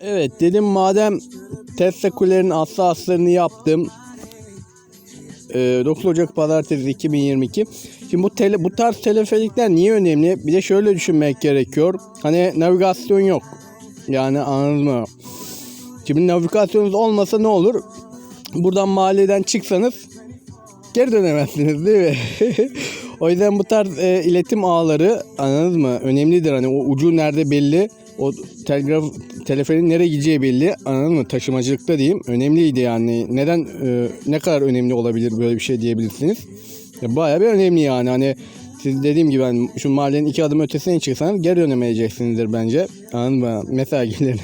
Evet dedim madem Tesla kulenin aslı aslarını yaptım. Ee, 9 Ocak Pazartesi 2022. Şimdi bu tele, bu tarz teleferikler niye önemli? Bir de şöyle düşünmek gerekiyor. Hani navigasyon yok. Yani anladın mı? Şimdi navigasyonunuz olmasa ne olur? Buradan mahalleden çıksanız geri dönemezsiniz değil mi? o yüzden bu tarz e, iletim ağları anladınız mı? Önemlidir. Hani o ucu nerede belli. O telgraf teleferin nereye gideceği belli. Anladın mı? Taşımacılıkta diyeyim. Önemliydi yani. Neden e, ne kadar önemli olabilir böyle bir şey diyebilirsiniz. Ya Bayağı bir önemli yani. Hani siz dediğim gibi hani şu mahallenin iki adım ötesine çıksanız geri dönemeyeceksinizdir bence. Anladın mı? Mesela gelir.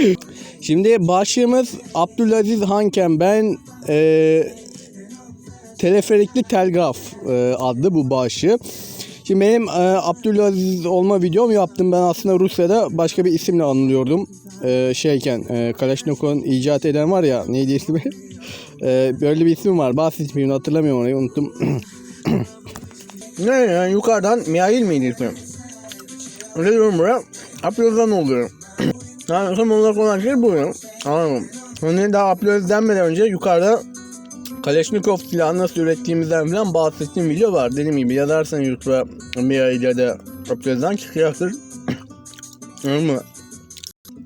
Şimdi başlığımız Abdülaziz Hanken. Ben e, teleferikli telgraf e, adlı bu bağışı. Şimdi benim e, Abdülaziz olma videom yaptım. Ben aslında Rusya'da başka bir isimle anılıyordum. E, şeyken e, Kalashnikov'un icat eden var ya neydi ismi? e, böyle bir isim var. Bahsetmeyeyim hatırlamıyorum orayı unuttum. Ne yani yukarıdan Mihail miydi ismi? Öyle diyorum buraya. Abdülaziz'den oluyor. yani tam olarak olan şey bu mı? Hani daha Abdülaziz denmeden önce yukarıda Kalashnikov silahını nasıl ürettiğimizden falan bahsettiğim video var. Dediğim gibi yazarsan YouTube'a Mihail ya da Abdülaziz'den çıkacaktır. Mı?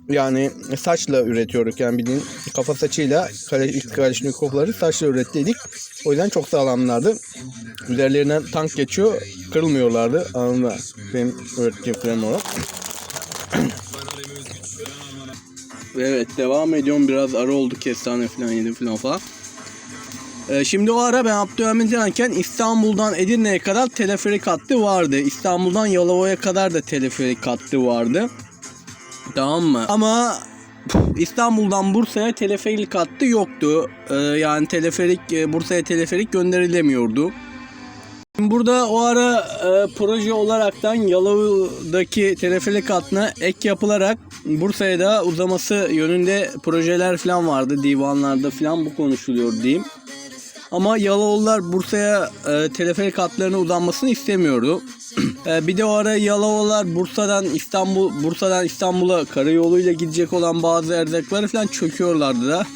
Yani saçla üretiyoruz yani bildiğin kafa saçıyla Kale- ilk Kalashnikov'ları saçla ürettiydik. O yüzden çok sağlamlardı. Üzerlerinden tank geçiyor, kırılmıyorlardı. Anladın mı? Benim öğrettiğim falan olarak. Evet devam ediyorum biraz ara oldu kestane falan yedim falan falan. Ee, şimdi o ara ben Abdülhamit Yanken İstanbul'dan Edirne'ye kadar teleferik hattı vardı. İstanbul'dan Yalova'ya kadar da teleferik hattı vardı. Tamam mı? Ama İstanbul'dan Bursa'ya teleferik hattı yoktu. Ee, yani teleferik e, Bursa'ya teleferik gönderilemiyordu. Burada o ara e, proje olaraktan Yalova'daki teleferik hattına ek yapılarak Bursa'ya da uzaması yönünde projeler falan vardı. Divanlarda falan bu konuşuluyor diyeyim. Ama Yalovalılar Bursa'ya e, teleferik hatlarının uzanmasını istemiyordu. E, bir de o ara Yalovalılar Bursa'dan İstanbul Bursa'dan İstanbul'a karayoluyla gidecek olan bazı erzakları falan çöküyorlardı da.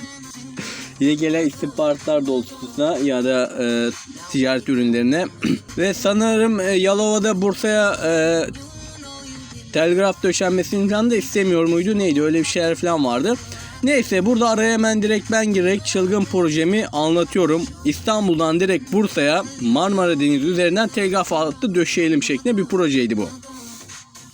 Yine gelen istihbaratlar doğrultusunda ya da e, ticaret ürünlerine ve sanırım e, Yalova'da Bursa'ya e, telgraf döşenmesini falan da istemiyor muydu neydi öyle bir şeyler falan vardı. Neyse burada araya hemen direkt ben girerek çılgın projemi anlatıyorum. İstanbul'dan direkt Bursa'ya Marmara Denizi üzerinden telgraf hattı döşeyelim şeklinde bir projeydi bu.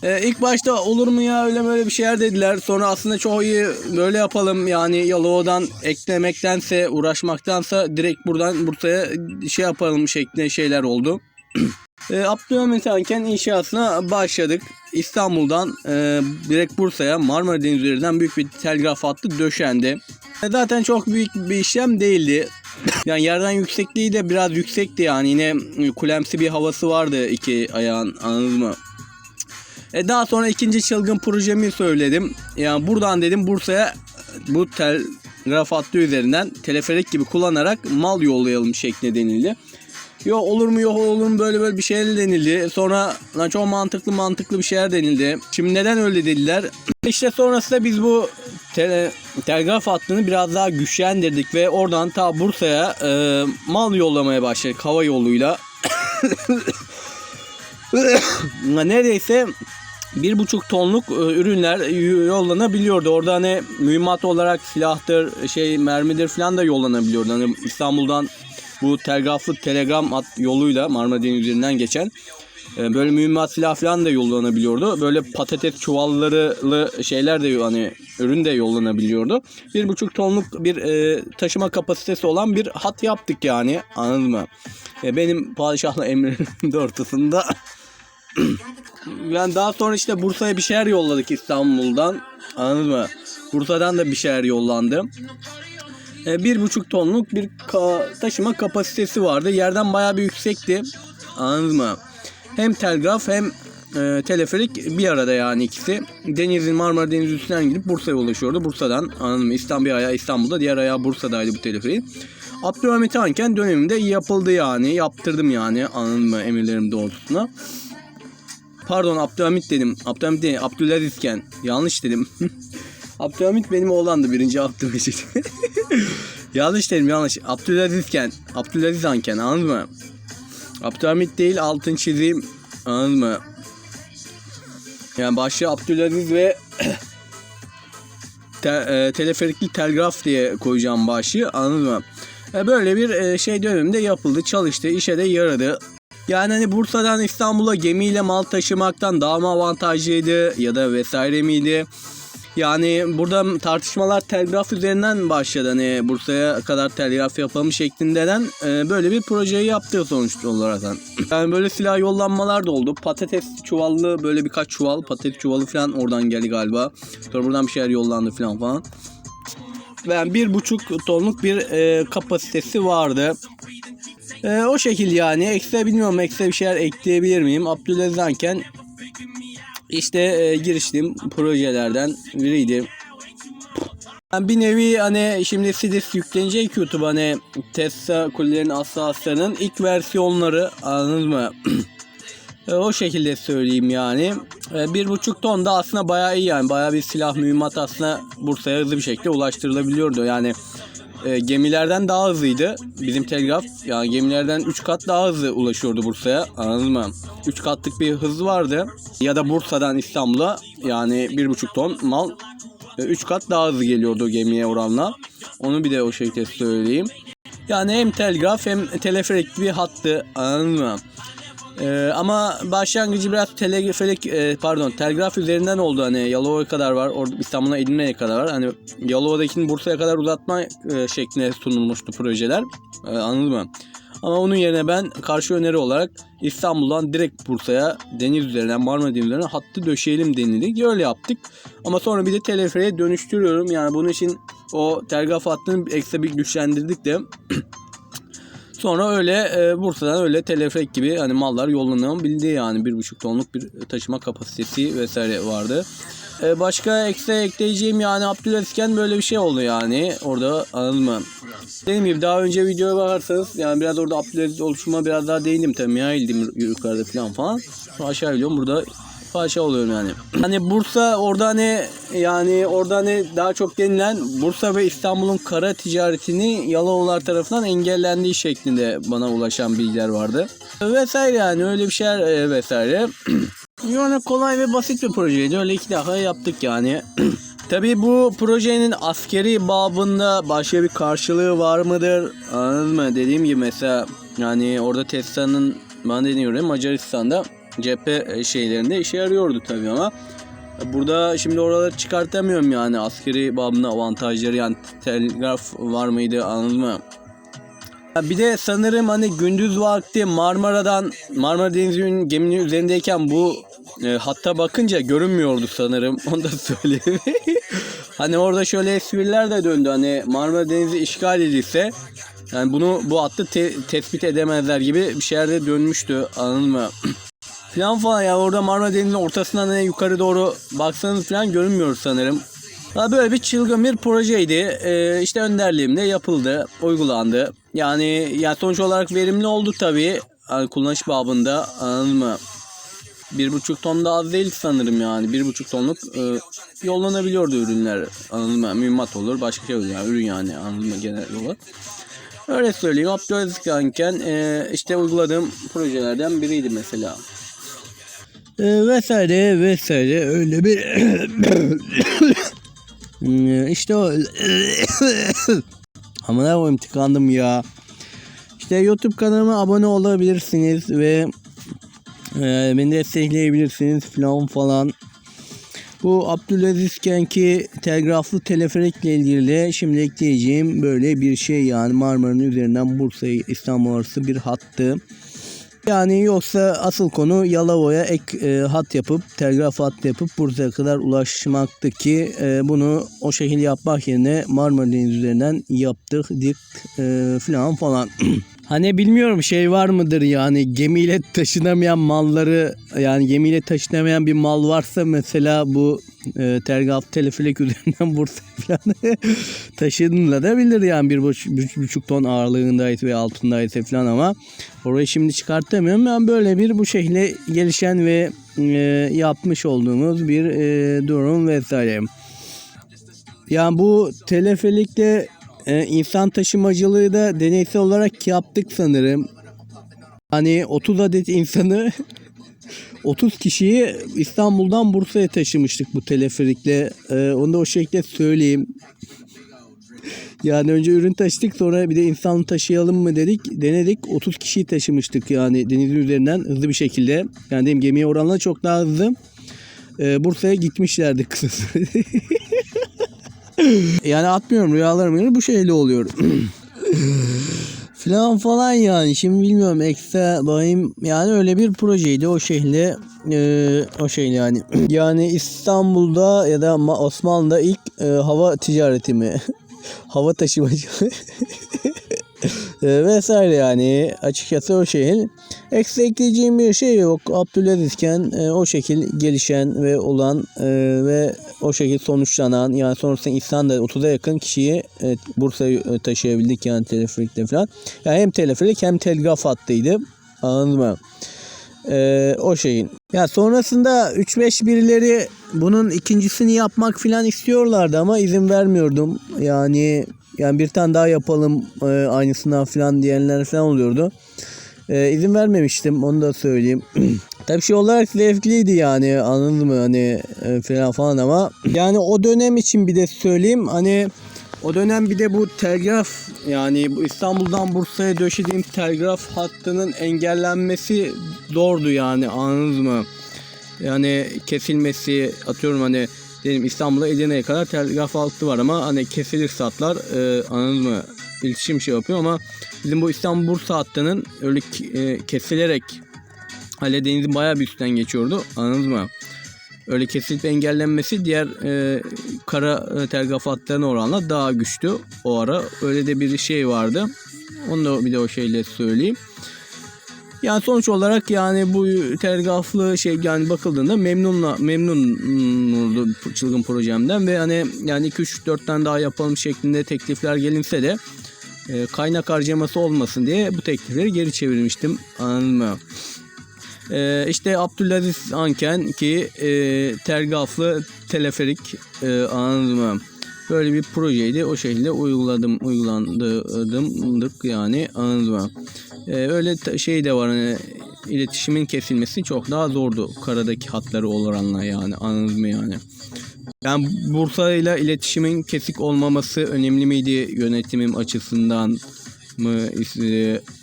Ee, ilk başta olur mu ya öyle böyle bir şeyler dediler. Sonra aslında çok iyi böyle yapalım yani Yalova'dan eklemektense uğraşmaktansa direkt buradan Bursa'ya şey yapalım şeklinde şeyler oldu. E, Abdülhamit Hanken inşasına başladık. İstanbul'dan e, direkt Bursa'ya Marmara Denizi üzerinden büyük bir telgraf hattı döşendi. E, zaten çok büyük bir işlem değildi. Yani yerden yüksekliği de biraz yüksekti yani yine kulemsi bir havası vardı iki ayağın anladınız mı? E daha sonra ikinci çılgın projemi söyledim. Yani buradan dedim Bursa'ya bu telgraf hattı üzerinden teleferik gibi kullanarak mal yollayalım şeklinde denildi. Yok olur mu yok olur mu böyle böyle bir şeyler denildi. Sonra lan çok mantıklı mantıklı bir şeyler denildi. Şimdi neden öyle dediler? İşte sonrasında biz bu tele, telgraf hattını biraz daha güçlendirdik ve oradan ta Bursa'ya e, mal yollamaya başladık hava yoluyla. Neredeyse bir buçuk tonluk e, ürünler yollanabiliyordu. Orada hani mühimmat olarak silahtır, şey mermidir falan da yollanabiliyordu. Hani İstanbul'dan bu telgraflı telegram hat yoluyla Marmara Denizi üzerinden geçen e, böyle mühimmat silah falan da yollanabiliyordu. Böyle patates çuvallarılı şeyler de hani ürün de yollanabiliyordu. Bir buçuk tonluk bir e, taşıma kapasitesi olan bir hat yaptık yani anladın mı? E, benim padişahla emrimin doğrultusunda yani daha sonra işte Bursa'ya bir şeyler yolladık İstanbul'dan. Anladın mı? Bursa'dan da bir şeyler yollandı. E, bir buçuk tonluk bir ka- taşıma kapasitesi vardı. Yerden bayağı bir yüksekti. Anladın mı? Hem telgraf hem e, teleferik bir arada yani ikisi. Denizin Marmara Denizi üstünden gidip Bursa'ya ulaşıyordu. Bursa'dan anladın mı? İstanbul bir ayağı İstanbul'da diğer ayağı Bursa'daydı bu teleferiğin. Abdülhamit Hanken döneminde yapıldı yani. Yaptırdım yani anladın mı emirlerim doğrultusunda. Pardon Abdülhamit dedim. Abdülhamit değil Abdülazizken. Yanlış dedim. Abdülhamit benim oğlandı birinci Abdülmecit. yanlış dedim yanlış. Abdülazizken, Abdülaziz Hanken anladın mı? Abdülhamit değil altın çizeyim anladın mı? Yani başı Abdülaziz ve te, e, teleferikli telgraf diye koyacağım başı anladın mı? E, böyle bir e, şey döneminde yapıldı çalıştı işe de yaradı. Yani hani Bursa'dan İstanbul'a gemiyle mal taşımaktan daha mı avantajlıydı ya da vesaire miydi? Yani burada tartışmalar telgraf üzerinden başladı. Hani Bursa'ya kadar telgraf yapalım şeklindeden e, böyle bir projeyi yaptı sonuç olarak. Yani böyle silah yollanmalar da oldu. Patates çuvallı böyle birkaç çuval patates çuvalı falan oradan geldi galiba. Sonra buradan bir şeyler yollandı falan falan. Yani bir buçuk tonluk bir e, kapasitesi vardı. E, o şekil yani. Ekstra bilmiyorum ekstra bir şeyler ekleyebilir miyim? Abdülaziz Anken işte e, giriştiğim projelerden biriydi. Yani bir nevi hani şimdi Sidis yüklenecek YouTube hani Tesla kulelerin aslı aslanın ilk versiyonları anladınız mı? E, o şekilde söyleyeyim yani. E, bir buçuk ton da aslında bayağı iyi yani. Bayağı bir silah mühimmat aslında Bursa'ya hızlı bir şekilde ulaştırılabiliyordu. Yani e, gemilerden daha hızlıydı bizim telgraf. Yani gemilerden 3 kat daha hızlı ulaşıyordu Bursa'ya. Anladın mı? 3 katlık bir hız vardı. Ya da Bursa'dan İstanbul'a yani 1,5 ton mal 3 kat daha hızlı geliyordu gemiye oranla. Onu bir de o şekilde söyleyeyim. Yani hem telgraf hem teleferik bir hattı anladın mı? Ee, ama başlangıcı biraz teleferik e, pardon telgraf üzerinden oldu hani Yalova'ya kadar var orada İstanbul'a Edirne'ye kadar var hani Yalova'dakini Bursa'ya kadar uzatma e, şeklinde sunulmuştu projeler e, anladın mı? Ama onun yerine ben karşı öneri olarak İstanbul'dan direkt Bursa'ya deniz üzerinden Marmara Denizi üzerinden hattı döşeyelim denildi. Öyle yaptık. Ama sonra bir de teleferiğe dönüştürüyorum. Yani bunun için o telgraf hattını ekstra bir güçlendirdik de Sonra öyle e, Bursa'dan öyle teleferik gibi hani mallar yollanabilindi yani bir buçuk tonluk bir taşıma kapasitesi vesaire vardı. E, başka ekstra ekleyeceğim yani Abdülazizken böyle bir şey oldu yani orada anladın mı? Dediğim gibi daha önce videoya bakarsanız yani biraz orada Abdülaziz oluşuma biraz daha değindim tabii ya ildim yukarıda falan falan. Sonra aşağı gidiyorum burada parça oluyorum yani. Hani Bursa orada hani yani orada hani daha çok denilen Bursa ve İstanbul'un kara ticaretini Yalovalar tarafından engellendiği şeklinde bana ulaşan bilgiler vardı. Vesaire yani öyle bir şeyler e, vesaire. Yani kolay ve basit bir projeydi. Öyle iki defa yaptık yani. Tabii bu projenin askeri babında başka bir karşılığı var mıdır? Anladın mı? Dediğim gibi mesela yani orada Tesla'nın ben deniyorum Macaristan'da cephe şeylerinde işe yarıyordu tabii ama burada şimdi oraları çıkartamıyorum yani askeri babında avantajları yani telgraf var mıydı anladın mı? Bir de sanırım hani gündüz vakti Marmara'dan Marmara Denizi'nin geminin üzerindeyken bu e, hatta bakınca görünmüyordu sanırım. Onu da söyleyeyim. hani orada şöyle espriler de döndü. Hani Marmara Denizi işgal edilse yani bunu bu hattı te- tespit edemezler gibi bir şeyler de dönmüştü. Anladın mı? falan falan ya orada Marmara Denizi'nin ortasından hani yukarı doğru baksanız falan görünmüyor sanırım. Ha, böyle bir çılgın bir projeydi. Ee, işte önderliğimle yapıldı, uygulandı. Yani yani sonuç olarak verimli oldu tabii. Yani kullanış babında anladın mı? Bir buçuk ton da az değil sanırım yani. Bir buçuk tonluk e, yollanabiliyordu ürünler. Anladın mı? Mühimmat olur, başka şey olur yani. Ürün yani anladın mı genel olarak. Öyle söyleyeyim. Abdülaziz Kanken e, işte uyguladığım projelerden biriydi mesela. E, vesaire vesaire öyle bir Hmm, işte o Amına koyayım tıkandım ya. İşte YouTube kanalıma abone olabilirsiniz ve e, beni destekleyebilirsiniz falan falan. Bu Abdülaziz Kenki telgraflı teleferikle ilgili şimdi ekleyeceğim böyle bir şey yani Marmara'nın üzerinden Bursa'yı İstanbul arası bir hattı. Yani yoksa asıl konu Yalova'ya ek e, hat yapıp telgraf hat yapıp Bursa'ya kadar ulaşmaktı ki e, bunu o şekilde yapmak yerine Marmara Denizi üzerinden yaptık dik e, falan falan. Hani bilmiyorum şey var mıdır yani gemiyle taşınamayan malları yani gemiyle taşınamayan bir mal varsa mesela bu e, telgraf teleferik üzerinden Bursa falan taşınılabilir yani bir buçuk, bir buçuk ton ağırlığındaydı ve altındaydı falan ama orayı şimdi çıkartamıyorum. Ben böyle bir bu şekilde gelişen ve e, yapmış olduğumuz bir e, durum vesaire. Yani bu teleferikle e, insan taşımacılığı da deneysel olarak yaptık sanırım. Hani 30 adet insanı 30 kişiyi İstanbul'dan Bursa'ya taşımıştık bu teleferikle. Ee, onu da o şekilde söyleyeyim. Yani önce ürün taşıdık sonra bir de insan taşıyalım mı dedik. Denedik 30 kişiyi taşımıştık yani denizin üzerinden hızlı bir şekilde. Yani dedim gemiye oranla çok daha hızlı. Ee, Bursa'ya gitmişlerdi kısa sürede. yani atmıyorum rüyalarım bu şeyle oluyor. falan falan yani. Şimdi bilmiyorum ekstra bayım yani öyle bir projeydi o şekilde e, o şey yani. Yani İstanbul'da ya da Ma- Osmanlı'da ilk e, hava ticareti mi? Hava taşımacılığı e, vesaire yani. Açıkçası o şehir. Ekstra ekleyeceğim bir şey yok. Abdülazizken e, o şekil gelişen ve olan e, ve o şekil sonuçlanan yani sonrasında İhsan'da 30'a yakın kişiyi e, Bursa'ya taşıyabildik yani teleferikle falan. Yani hem teleferik hem telgraf hattıydı. Anladın mı? E, o şeyin. Ya sonrasında 3-5 birileri bunun ikincisini yapmak falan istiyorlardı ama izin vermiyordum. Yani yani bir tane daha yapalım e, aynısından falan diyenler falan oluyordu. E, izin vermemiştim onu da söyleyeyim. Tabii şey olarak zevkliydi yani anladın mı hani e, falan falan ama yani o dönem için bir de söyleyeyim hani o dönem bir de bu telgraf yani bu İstanbul'dan Bursa'ya döşediğim telgraf hattının engellenmesi zordu yani anladınız mı? Yani kesilmesi atıyorum hani dedim İstanbul'a Edirne'ye kadar telgraf hattı var ama hani kesilirse hatlar e, anladınız mı? İletişim şey yapıyor ama bizim bu İstanbul Bursa hattının öyle e, kesilerek Hale Deniz'in bayağı bir üstten geçiyordu. Anladınız mı? Öyle kesilip engellenmesi diğer e, kara e, telgraf hatlarına oranla daha güçlü o ara. Öyle de bir şey vardı. Onu da bir de o şeyle söyleyeyim. Yani sonuç olarak yani bu telgraflı şey yani bakıldığında memnunla memnundu çılgın projemden ve hani yani 2 3 4 tane daha yapalım şeklinde teklifler gelinse de e, kaynak harcaması olmasın diye bu teklifleri geri çevirmiştim. Anladın mı? Ee, işte Abdülaziz Anken ki e, telgraflı teleferik e, anladın mı? Böyle bir projeydi. O şekilde uyguladım, uygulandırdık yani anladın mı? Ee, öyle şey de var hani iletişimin kesilmesi çok daha zordu karadaki hatları olanla yani anladın mı yani? Yani Bursa ile iletişimin kesik olmaması önemli miydi yönetimim açısından mı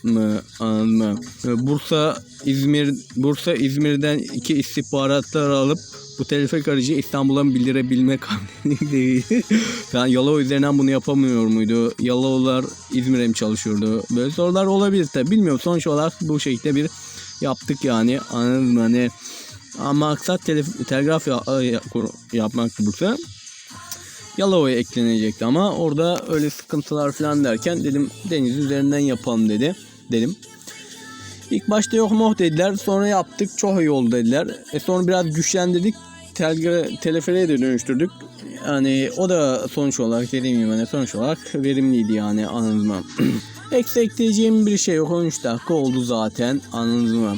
mı mı? Bursa İzmir Bursa İzmir'den iki istihbaratlar alıp bu teleferik aracı İstanbul'a bildirebilme değil. yani Yalova üzerinden bunu yapamıyor muydu? Yalovalar İzmir'e mi çalışıyordu? Böyle sorular olabilir tabi. Bilmiyorum. Sonuç olarak bu şekilde bir yaptık yani. Anladın mı? Hani maksat telef- telgraf ya- ya- yapmaktı Bursa. Yalova'ya eklenecekti ama orada öyle sıkıntılar falan derken dedim deniz üzerinden yapalım dedi. Dedim. İlk başta yok moh dediler. Sonra yaptık. Çok iyi oldu dediler. E sonra biraz güçlendirdik. Telgra, teleferiğe de dönüştürdük. Yani o da sonuç olarak dediğim gibi hani sonuç olarak verimliydi yani anladınız mı? Eksi ekleyeceğim bir şey yok. 13 dakika oldu zaten anladınız mı?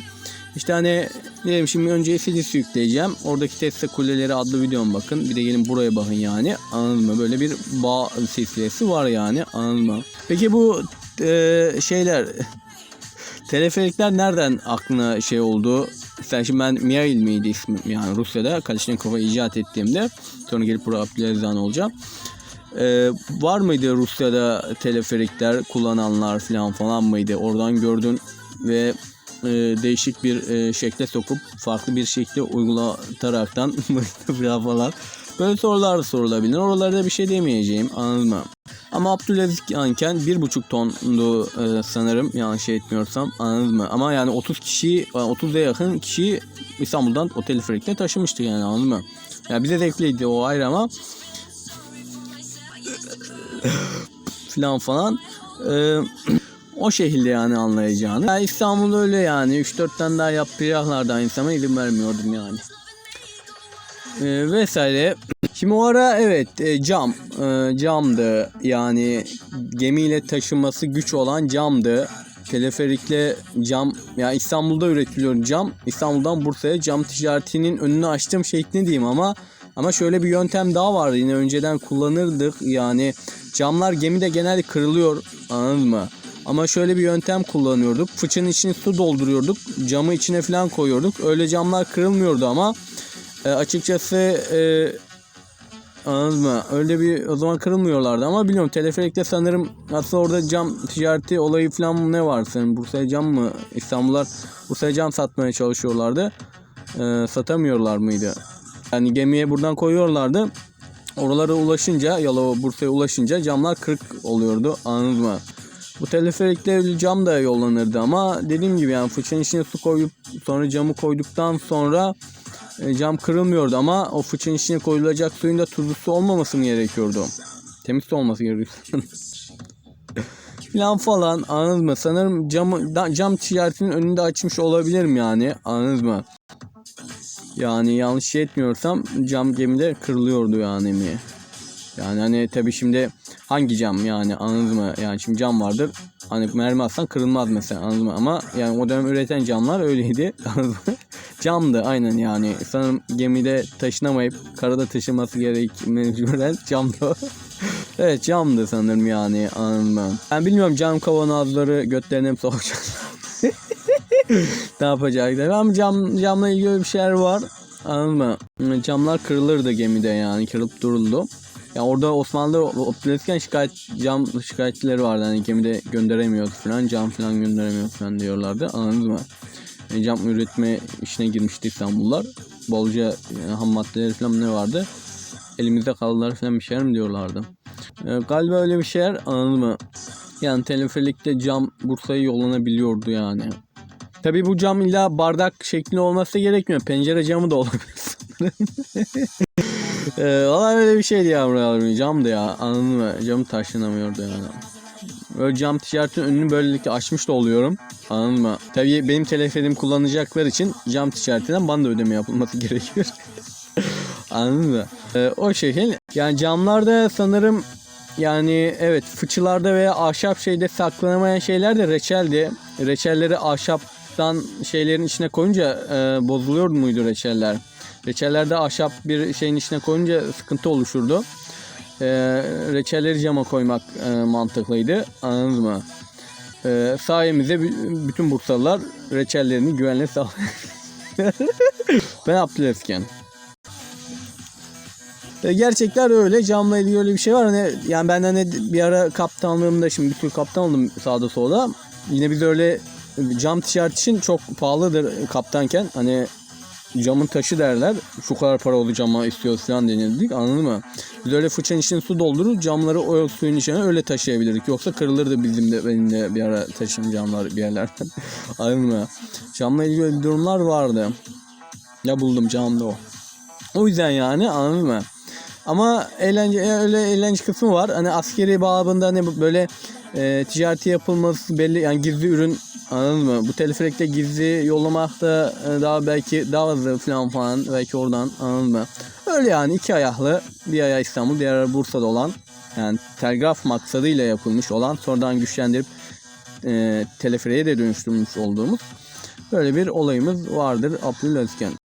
İşte hani diyelim şimdi önce Filis yükleyeceğim. Oradaki Tesla Kuleleri adlı videoma bakın. Bir de gelin buraya bakın yani. Anladın mı? Böyle bir bağ silsilesi var yani. Anladın mı? Peki bu e, şeyler Teleferikler nereden aklına şey oldu? Sen şimdi ben Mihail miydi ismim yani Rusya'da Kalashnikov'u icat ettiğimde sonra gelip buraya Abdülazizhan olacağım. Ee, var mıydı Rusya'da teleferikler kullananlar falan falan mıydı? Oradan gördün ve e, değişik bir e, şekle sokup farklı bir şekilde uygulataraktan falan. Böyle sorular sorulabilir. Oralarda bir şey demeyeceğim anladın mı? Ama Abdülaziz Anken bir buçuk tondu e, sanırım yanlış şey etmiyorsam anladın mı? Ama yani 30 kişi 30'a yakın kişi İstanbul'dan o teleferikle taşımıştı yani anladın mı? Yani bize zevkliydi o ayrı ama falan falan. E, o şekilde yani anlayacağını. Yani İstanbul öyle yani 3-4 tane daha yapacaklardı insana izin vermiyordum yani. E, vesaire. Şimdi o ara evet e, cam e, camdı yani gemiyle taşıması güç olan camdı. Teleferikle cam ya İstanbul'da üretiliyor cam. İstanbul'dan Bursa'ya cam ticaretinin önünü açtım şeklinde diyeyim ama Ama şöyle bir yöntem daha vardı. Yine önceden kullanırdık. Yani camlar gemide genelde kırılıyor. Anladın mı? Ama şöyle bir yöntem kullanıyorduk. Fıçının içine su dolduruyorduk. Camı içine falan koyuyorduk. Öyle camlar kırılmıyordu ama e, açıkçası e, Anladın mı? Öyle bir o zaman kırılmıyorlardı ama biliyorum teleferikte sanırım aslında orada cam ticareti olayı falan ne var senin Bursa'ya cam mı İstanbullar Bursa'ya cam satmaya çalışıyorlardı. Ee, satamıyorlar mıydı? Yani gemiye buradan koyuyorlardı. Oralara ulaşınca Yalova Bursa'ya ulaşınca camlar kırık oluyordu. Anladın mı? Bu teleferikte cam da yollanırdı ama dediğim gibi yani fıçının içine su koyup sonra camı koyduktan sonra e, cam kırılmıyordu ama o fıçının içine koyulacak suyun da tuzlu su olmaması mı gerekiyordu? Temiz su olması gerekiyordu. Falan falan anladınız mı? Sanırım cam, da- cam ticaretinin önünde açmış olabilirim yani anladınız mı? Yani yanlış şey etmiyorsam cam gemide kırılıyordu yani mi? Yani hani tabi şimdi hangi cam yani anladınız mı? Yani şimdi cam vardır. Hani mermi atsan kırılmaz mesela anladın mı? Ama yani o dönem üreten camlar öyleydi. anladın? Camdı aynen yani. Sanırım gemide taşınamayıp karada taşıması gerek mecburen camdı. evet camdı sanırım yani anladın mı? Ben bilmiyorum cam kavanozları götlerine mi sokacak? ne yapacaklar? Ama cam, camla ilgili bir şeyler var. Anladın mı? Camlar kırılırdı gemide yani kırılıp duruldu. Ya orada Osmanlı optimisken şikayet cam şikayetçileri vardı. Hani gemide gönderemiyordu falan cam falan gönderemiyordu falan diyorlardı. Anladınız mı? Yani cam üretme işine girmişti İstanbullular. Bolca e, ham maddeleri falan ne vardı? Elimizde kaldılar falan bir şeyler mi diyorlardı. E, galiba öyle bir şeyler anladın mı? Yani teleferikte cam Bursa'ya yollanabiliyordu yani. Tabi bu cam illa bardak şeklinde olması gerekmiyor. Pencere camı da olabilir. ee, Valla öyle bir şeydi ya buralar. Camdı ya. Anladın mı? Camı taşınamıyordu yani. Böyle cam ticaretinin önünü böylelikle açmış da oluyorum. Anladın mı? Tabii benim teleferim kullanacaklar için cam ticaretinden bana da ödeme yapılması gerekiyor. Anladın mı? Ee, o şekil. Yani camlarda sanırım yani evet fıçılarda veya ahşap şeyde saklanamayan şeyler de reçeldi. Reçelleri ahşaptan şeylerin içine koyunca e, bozuluyor muydu reçeller? Reçellerde ahşap bir şeyin içine koyunca sıkıntı oluşurdu. E, reçelleri cama koymak e, mantıklıydı. Anladınız mı? E, sayemizde bü- bütün Bursalılar reçellerini güvenle sağlıyor. ben Abdülesken. E, Gerçekler öyle. Camla ilgili öyle bir şey var. Hani yani ben hani bir ara kaptanlığımda şimdi bir sürü kaptan oldum sağda solda. Yine biz öyle cam ticaret için çok pahalıdır kaptanken. Hani camın taşı derler. Şu kadar para oldu cama istiyoruz falan denildik. Anladın mı? Biz öyle fıçanın içine su doldurur camları o suyun içine öyle taşıyabilirdik. Yoksa kırılırdı bizim de benim de bir ara taşım camlar bir yerlerden. Anladın mı? Camla ilgili durumlar vardı. Ya buldum camda o. O yüzden yani anladın mı? Ama eğlence e, öyle eğlence kısmı var. Hani askeri babında hani böyle e, ticareti yapılması belli yani gizli ürün anladın mı? Bu teleferikte gizli yollamak da e, daha belki daha hızlı falan falan belki oradan anladın mı? Öyle yani iki ayaklı bir ayağı İstanbul diğer ayağı Bursa'da olan yani telgraf maksadıyla yapılmış olan sonradan güçlendirip e, teleferiğe de dönüştürmüş olduğumuz böyle bir olayımız vardır Abdülazizken.